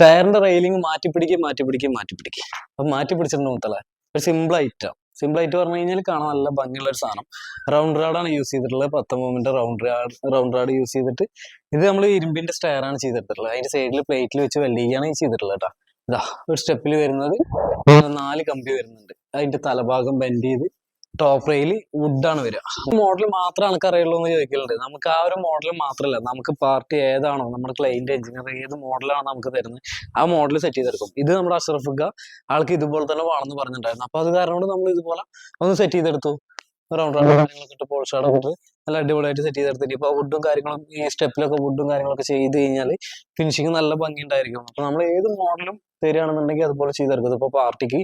സ്റ്റയറിന്റെ railing മാറ്റി പിടിക്കുക മാറ്റി പിടിക്കുക മാറ്റി പിടിക്കുക അപ്പൊ മാറ്റി പിടിച്ചിട്ടുണ്ട് മുത്തല. ഒരു സിമ്പിൾ ഐറ്റം സിമ്പിൾ ആയിട്ട് പറഞ്ഞു കഴിഞ്ഞാൽ കാണാൻ നല്ല ഭംഗിയുള്ള ഒരു സാധനം റൗണ്ട് റാഡാണ് യൂസ് ചെയ്തിട്ടുള്ളത്. പത്ത് മൂവിന്റെ round rod round rod use ചെയ്തിട്ട് ഇത് നമ്മൾ ഇരുമ്പിന്റെ സ്റ്റയർ ആണ് ചെയ്തിട്ടുള്ളത്. അതിന്റെ സൈഡിൽ പ്ലേറ്റിൽ വെച്ച് വെൽഡ് ചെയ്തിട്ടുള്ളത് കേട്ടോ ഇതാ ഒരു സ്റ്റെപ്പിൽ വരുന്നത് നാല് കമ്പി വരുന്നുണ്ട്. അതിന്റെ തലഭാഗം ബെൻഡ് ചെയ്ത് ടോപ്പ് റെയിൽ വുഡാണ് വരിക. മോഡൽ മാത്രം എനിക്ക് അറിയുള്ളൂ എന്ന് ചോദിക്കലുണ്ട്. നമുക്ക് ആ ഒരു മോഡൽ മാത്രമല്ല നമുക്ക് പാർട്ടി ഏതാണോ നമ്മുടെ ക്ലൈന്റ് എഞ്ചിനീയർ ഏത് മോഡലാണ് നമുക്ക് തരുന്നത് ആ മോഡൽ സെറ്റ് ചെയ്തെടുക്കും. ഇത് നമ്മുടെ അഷ്റഫിക്ക ആൾക്ക് ഇതുപോലെ തന്നെ വേണമെന്ന് പറഞ്ഞിട്ടുണ്ടായിരുന്നു. അപ്പോൾ അത് കാരണം കൊണ്ട് നമ്മൾ ഇതുപോലെ ഒന്ന് സെറ്റ് ചെയ്തെടുത്തു. റൗണ്ട് റൗണ്ട് കാര്യങ്ങളൊക്കെ ഇട്ട് പോൾഷാടൊക്കെ ഇട്ട് നല്ല അടിപൊളിയായിട്ട് സെറ്റ് ചെയ്തെടുത്തിട്ട് ഇപ്പൊ വുഡും കാര്യങ്ങളും ഈ സ്റ്റെപ്പിലൊക്കെ വുഡും കാര്യങ്ങളൊക്കെ ചെയ്ത് കഴിഞ്ഞാൽ ഫിനിഷിങ് നല്ല ഭംഗി ഉണ്ടായിരിക്കും അപ്പൊ നമ്മൾ ഏത് മോഡലും തരികയാണെന്നുണ്ടെങ്കിൽ അതുപോലെ ചെയ്തെടുക്കും. ഇപ്പൊ പാർട്ടിക്ക്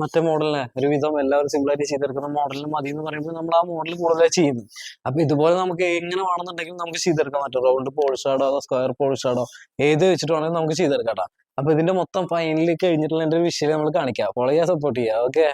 മറ്റേ മോഡലിനെ ഒരുവിധം എല്ലാവരും സിമ്പിൾ ആയിട്ട് ചെയ്തെടുക്കുന്ന മോഡലിന് മതി എന്ന് പറയുമ്പോൾ നമ്മൾ ആ മോഡൽ കൂടുതലായി ചെയ്യുന്നു. അപ്പൊ ഇതുപോലെ നമുക്ക് എങ്ങനെ വേണമെന്നുണ്ടെങ്കിൽ നമുക്ക് ചെയ്തെടുക്കാൻ പറ്റും. റൗണ്ട് പോളിഷാടോ അതോ സ്ക്വയർ പോളിഷാടോ ഏത് വെച്ചിട്ട് നമുക്ക് ചെയ്തെടുക്കാം ട്ടാ. അപ്പൊ ഇതിന്റെ മൊത്തം ഫൈനലി കഴിഞ്ഞിട്ടുള്ള എന്റെ ഒരു വിഷയം നമ്മൾ കാണിക്കാം. ചെയ്യാൻ സപ്പോർട്ട് ചെയ്യാം. ഓക്കെ